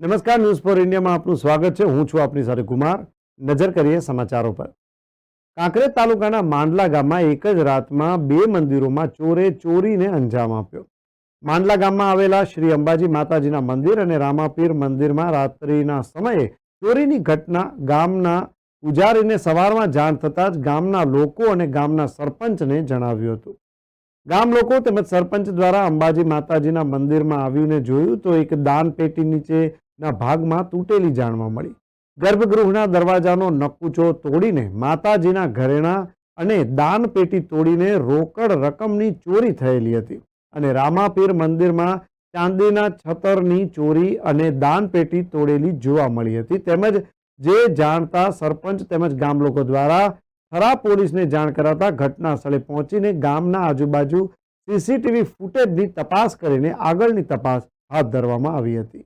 નમસ્કાર news for ઇન્ડિયામાં આપનું સ્વાગત છે. હું છું આપની સાથે કુમાર. નજર કરીએ સમાચારો પર. કાંકરેજ તાલુકાના માંડલા ગામમાં એક જ રાતમાં બે મંદિરોમાં ચોરે ચોરીને અંજામ આપ્યો. માંડલા ગામમાં આવેલા શ્રી અંબાજી માતાજીના મંદિર અને રામાપીર મંદિરમાં રાત્રિના સમયે ચોરીની ઘટના ગામના પૂજારીને સવારમાં જાણ થતાં જ ગામના લોકો અને ગામના સરપંચને જણાવ્યું હતું. ગામ લોકો તેમજ સરપંચ દ્વારા અંબાજી માતાજીના મંદિરમાં આવીને જોયું તો એક દાન પેટી નીચેના ભાગમાં તૂટેલી જાણવા મળી. ગર્ભગૃહના દરવાજાનો નકુચો તોડીને માતાજીના ઘરેણા અને દાન પેટી તોડીને રોકડ રકમની ચોરી થયેલી હતી અને રામાપીર મંદિરમાં ચાંદીના છતરની ચોરી અને દાન પેટી તોડેલી જોવા મળી હતી. તેમજ જે જાણતા સરપંચ તેમજ ગામ લોકો દ્વારા થરા પોલીસને જાણ કરાતા ઘટના સ્થળે પહોંચીને ગામના આજુબાજુ સીસીટીવી ફૂટેજની તપાસ કરીને આગળની તપાસ હાથ ધરવામાં આવી હતી.